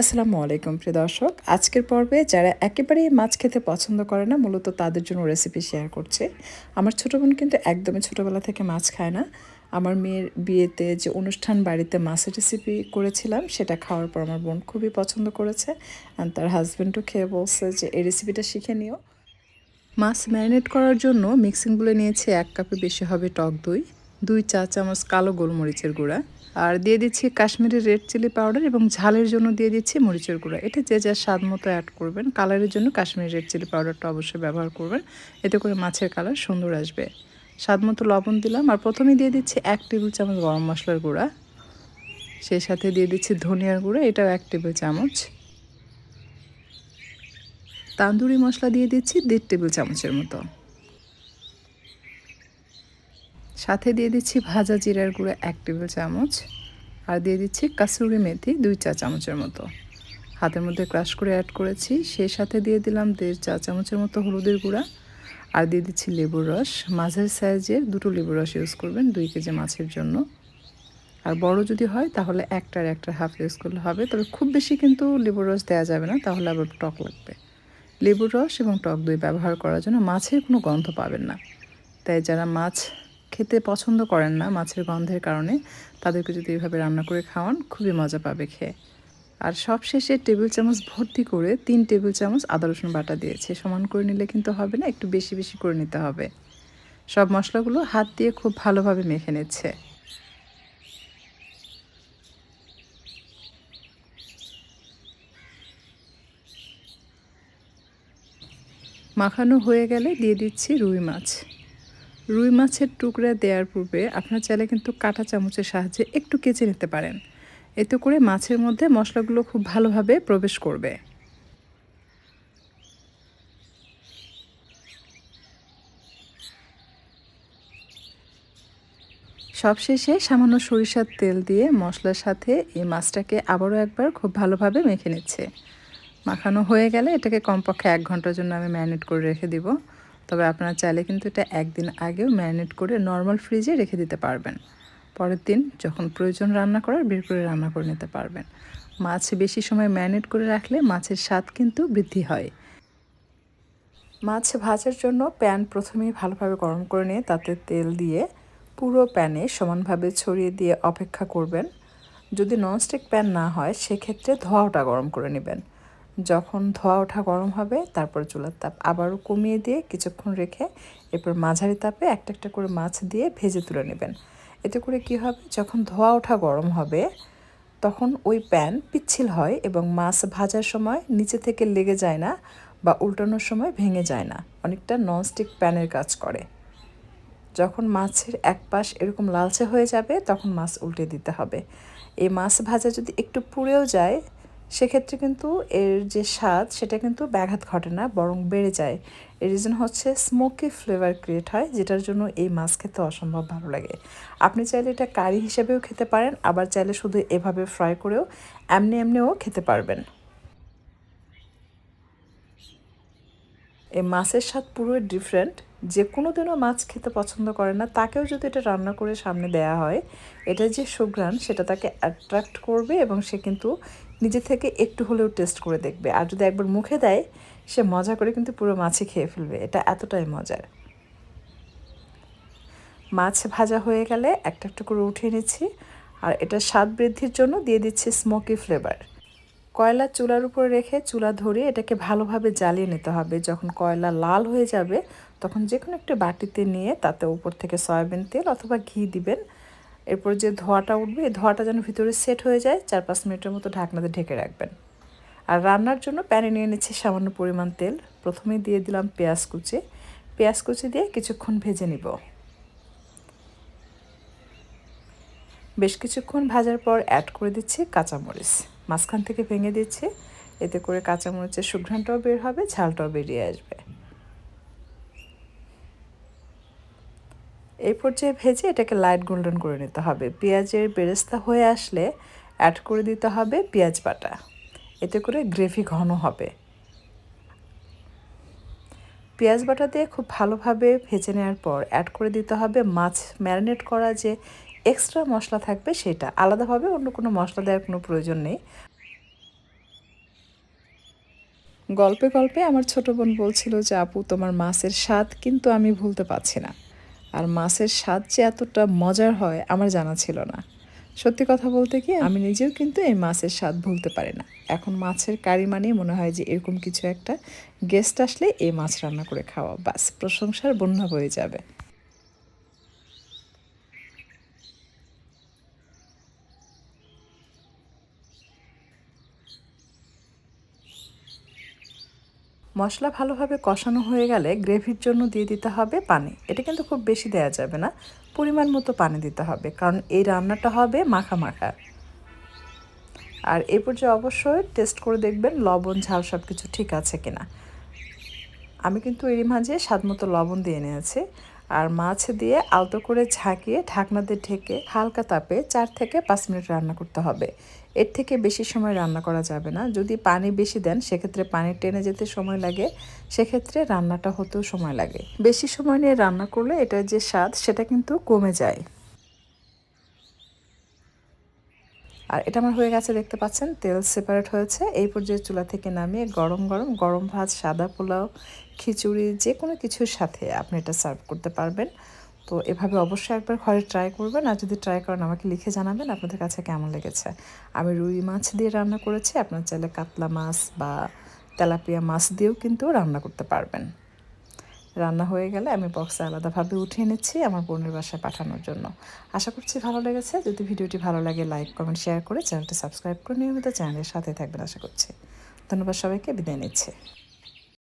আসসালামু আলাইকুম, প্রিয় দর্শক। আজকের পর্বে যারা একেবারেই মাছ খেতে পছন্দ করে না, মূলত তাদের জন্য রেসিপি শেয়ার করছে। আমার ছোটো বোন কিন্তু একদমই ছোটোবেলা থেকে মাছ খায় না। আমার মেয়ের বিয়েতে যে অনুষ্ঠান বাড়িতে মাছের রেসিপি করেছিলাম, সেটা খাওয়ার পর আমার বোন খুবই পছন্দ করেছে। আর তার হাজব্যান্ডও খেয়ে বলছে যে, এই রেসিপিটা শিখে নিও। মাছ ম্যারিনেট করার জন্য মিক্সিং বলে নিয়েছি এক কাপে বেশি হবে টক দই। দুই চা চামচ কালো গোলমরিচের গুঁড়া, আর দিয়ে দিচ্ছি কাশ্মীরি রেড চিলি পাউডার এবং ঝালের জন্য দিয়ে দিচ্ছি মরিচের গুঁড়া। এটা যে যার স্বাদ মতো অ্যাড করবেন কালারের জন্য কাশ্মীরি রেড চিলি পাউডারটা অবশ্যই ব্যবহার করবেন। এতে করে মাছের কালার সুন্দর আসবে। স্বাদ মতো লবণ দিলাম, আর প্রথমে দিয়ে দিচ্ছি এক টেবিল চামচ গরম মশলার গুঁড়া। সেই সাথে দিয়ে দিচ্ছি ধনিয়ার গুঁড়া, এটাও এক টেবিল চামচ। তান্দুরি মশলা দিয়ে দিচ্ছি দেড় টেবিল চামচের মতো। সাথে দিয়ে দিচ্ছি ভাজা জিরার গুঁড়ো এক টেবিল চামচ আর দিয়ে দিচ্ছি কাসুরি মেথি দুই চা চামচের মতো। হাতের মধ্যে ক্রাশ করে অ্যাড করেছি। সেই সাথে দিয়ে দিলাম দেড় চা চামচের মতো হলুদের গুঁড়া আর দিয়ে দিচ্ছি লেবুর রস। মাঝের সাইজের দুটো লেবুর রস ইউজ করবেন দুই কেজি মাছের জন্য। আর বড় যদি হয় তাহলে একটার একটা হাফ ইউজ করলে হবে। তবে খুব বেশি কিন্তু লেবুর রস দেওয়া যাবে না, তাহলে আবার টক লাগবে। লেবুর রস এবং টক দই ব্যবহার করার জন্য মাছের কোনো গন্ধ পাবেন না। তাই যারা মাছ খেতে পছন্দ করেন না মাছের গন্ধের কারণে, তাদেরকে যদি এভাবে রান্না করে খাওয়ান, খুবই মজা পাবে খেয়ে। আর সব শেষে টেবিল চামচ ভর্তি করে তিন টেবিল চামচ আদা, রসুন বাটা দিয়েছে। সমান করে নিলে কিন্তু হবে না, একটু বেশি বেশি করে নিতে হবে। সব মশলাগুলো হাত দিয়ে খুব ভালোভাবে মেখে নিচ্ছে। মাখানো হয়ে গেলে দিয়ে দিচ্ছি রুই মাছ। রুই মাছের টুকরা দেওয়ার পূর্বে আপনার চাইলে কিন্তু কাঁটা চামচের সাহায্যে একটু কেচে নিতে পারেন। এতে করে মাছের মধ্যে মশলাগুলো খুব ভালোভাবে প্রবেশ করবে। সবশেষে সামান্য সরিষার তেল দিয়ে মশলার সাথে এই মাছটাকে আবারও একবার খুব ভালোভাবে মেখে নিচ্ছে। মাখানো হয়ে গেলে এটাকে কমপক্ষে এক ঘণ্টার জন্য আমি ম্যারিনেট করে রেখে দিব। তবে আপনারা চাইলে কিন্তু এটা একদিন আগেও ম্যারিনেট করে নর্মাল ফ্রিজে রেখে দিতে পারবেন। পরের দিন যখন প্রয়োজন রান্না করার, বের করে রান্না করে নিতে পারবেন। মাছ বেশি সময় ম্যারিনেট করে রাখলে মাছের স্বাদ কিন্তু বৃদ্ধি হয়। মাছ ভাজার জন্য প্যান প্রথমেই ভালোভাবে গরম করে নিয়ে তাতে তেল দিয়ে পুরো প্যানে সমানভাবে ছড়িয়ে দিয়ে অপেক্ষা করবেন। যদি ননস্টিক প্যান না হয়, সেক্ষেত্রে ধোয়াটা গরম করে নেবেন। যখন ধোয়া ওঠা গরম হবে, তারপর চুলার তাপ আবারও কমিয়ে দিয়ে কিছুক্ষণ রেখে এরপর মাঝারি তাপে একটা একটা করে মাছ দিয়ে ভেজে তুলে নেবেন। এতে করে কি হবে? যখন ধোয়া ওঠা গরম হবে, তখন ওই প্যান পিচ্ছিল হয় এবং মাছ ভাজার সময় নিচে থেকে লেগে যায় না বা উল্টানোর সময় ভেঙে যায় না। অনেকটা ননস্টিক প্যানের কাজ করে। যখন মাছের এক পাশ এরকম লালচে হয়ে যাবে, তখন মাছ উল্টে দিতে হবে। এই মাছ ভাজা যদি একটু পুড়েও যায় সেক্ষেত্রে কিন্তু এর যে স্বাদ, সেটা কিন্তু ব্যাঘাত ঘটে না, বরং বেড়ে যায়। এর রিজন হচ্ছে স্মোকি ফ্লেভার ক্রিয়েট হয়, যেটার জন্য এই মাছ খেতে অসম্ভব ভালো লাগে। আপনি চাইলে এটা কারি হিসেবেও খেতে পারেন, আবার চাইলে শুধু এভাবে ফ্রাই করেও এমনি এমনিও খেতে পারবেন। এই মাছের স্বাদ পুরোই ডিফারেন্ট যে কোনো দিনও মাছ খেতে পছন্দ করে না, তাকেও যদি এটা রান্না করে সামনে দেয়া হয়, এটা যে সুঘ্রাণ, সেটা তাকে অ্যাট্রাক্ট করবে এবং সে কিন্তু নিজে থেকে একটু হলেও টেস্ট করে দেখবে। আর যদি একবার মুখে দেয়, সে মজা করে কিন্তু পুরো মাছই খেয়ে ফেলবে। এটা এতটাই মজার। মাছ ভাজা হয়ে গেলে একটা একটা করে উঠিয়ে নিচ্ছি, আর এটা স্বাদ বৃদ্ধির জন্য দিয়ে দিচ্ছি স্মোকি ফ্লেভার কয়লা চুলার উপরে রেখে চুলা ধরে এটাকে ভালোভাবে জ্বালিয়ে নিতে হবে। যখন কয়লা লাল হয়ে যাবে, তখন যে কোনো একটা বাটিতে নিয়ে তাতে উপর থেকে সয়াবিন তেল অথবা ঘি দিবেন। এরপর যে ধোয়াটা উঠবে, এই ধোয়াটা যেন ভিতরে সেট হয়ে যায়, চার পাঁচ মিনিটের মতো ঢাকনাতে ঢেকে রাখবেন। আর রান্নার জন্য প্যানে নিয়ে নিচ্ছি সামান্য পরিমাণ তেল। প্রথমেই দিয়ে দিলাম পেঁয়াজ কুচি। পেঁয়াজ কুচি দিয়ে কিছুক্ষণ ভেজে নিব। বেশ কিছুক্ষণ ভাজার পর অ্যাড করে দিচ্ছি কাঁচামরিচ। মাঝখান থেকে ভেঙে দিচ্ছি। এতে করে কাঁচামরিচের সুঘ্রাণটাও বের হবে, ঝালটাও বেরিয়ে আসবে। এই পর্যায়ে ভেজে এটাকে লাইট গোল্ডেন করে নিতে হবে। পেঁয়াজের বেরেস্তা হয়ে আসলে অ্যাড করে দিতে হবে পেঁয়াজ বাটা। এতে করে গ্রেভি ঘন হবে। পেঁয়াজ বাটা দিয়ে খুব ভালোভাবে ভেজে নেওয়ার পর অ্যাড করে দিতে হবে মাছ ম্যারিনেট করা যে এক্সট্রা মশলা থাকবে সেটা। আলাদাভাবে অন্য কোনো মশলা দেওয়ার কোনো প্রয়োজন নেই। গল্পে গল্পে আমার ছোট বোন বলছিল যে, আপু, তোমার মাছের স্বাদ কিন্তু আমি ভুলতে পারছি না। আর মাছের স্বাদ যে এতটা মজার হয় আমার জানা ছিল না। সত্যি কথা বলতে কি, আমি নিজেও কিন্তু এই মাছের স্বাদ ভুলতে পারি না। এখন মাছের কারি মানে মনে হয় যে এরকম কিছু একটা গেস্ট আসলে এই মাছ রান্না করে খাওয়া। বাস, প্রশংসার বন্যা হয়ে যাবে। মশলা ভালোভাবে কষানো হয়ে গেলে গ্রেভির জন্য দিয়ে দিতে হবে পানি। এটা কিন্তু খুব বেশি দেয়া যাবে না। পরিমাণ মতো পানি দিতে হবে, কারণ এই রান্নাটা হবে মাখা মাখা। আর এ পর্যায়ে অবশ্যই টেস্ট করে দেখবেন লবণ, ঝাল সব কিছু ঠিক আছে কিনা। আমি কিন্তু এরই মাঝে স্বাদ মতো লবণ দিয়ে নিয়েছি। আর মাছ দিয়ে আলতো করে ঝাঁকিয়ে ঢাকনা দিয়ে ঢেকে হালকা তাপে চার থেকে পাঁচ মিনিট রান্না করতে হবে। এর থেকে বেশি সময় রান্না করা যাবে না। যদি পানি বেশি দেন, সেক্ষেত্রে পানি টেনে যেতে সময় লাগে। সেক্ষেত্রে রান্নাটা হতেও সময় লাগে। বেশি সময় নিয়ে রান্না করলে এটার যে স্বাদ, সেটা কিন্তু কমে যায়। আর এটা আমার হয়ে গেছে, দেখতে পাচ্ছেন, তেল সেপারেট হয়েছে। এই পর্যায়ে চুলা থেকে নামিয়ে গরম গরম গরম ভাত, সাদা পোলাও, খিচুড়ি যে কোনো কিছুর সাথে আপনি এটা সার্ভ করতে পারবেন। তো এভাবে অবশ্যই একবার ঘরে ট্রাই করবেন। আর যদি ট্রাই করেন, আমাকে লিখে জানাবেন আপনাদের কাছে কেমন লেগেছে। আমি রুই মাছ দিয়ে রান্না করেছি, আপনার চাইলে কাতলা মাছ বা তেলাপিয়া মাছ দিয়েও কিন্তু রান্না করতে পারবেন। রান্না হয়ে গেলে আমি বক্সে আলাদাভাবে উঠিয়ে নিচ্ছি আমার বোনের বাসায় পাঠানোর জন্য। আশা করছি ভালো লেগেছে। যদি ভিডিওটি ভালো লাগে, লাইক, কমেন্ট, শেয়ার করে চ্যানেলটি সাবস্ক্রাইব করে নিয়মিত চ্যানেলের সাথে থাকবেন আশা করছি। ধন্যবাদ সবাইকে, বিদায় নিচ্ছি।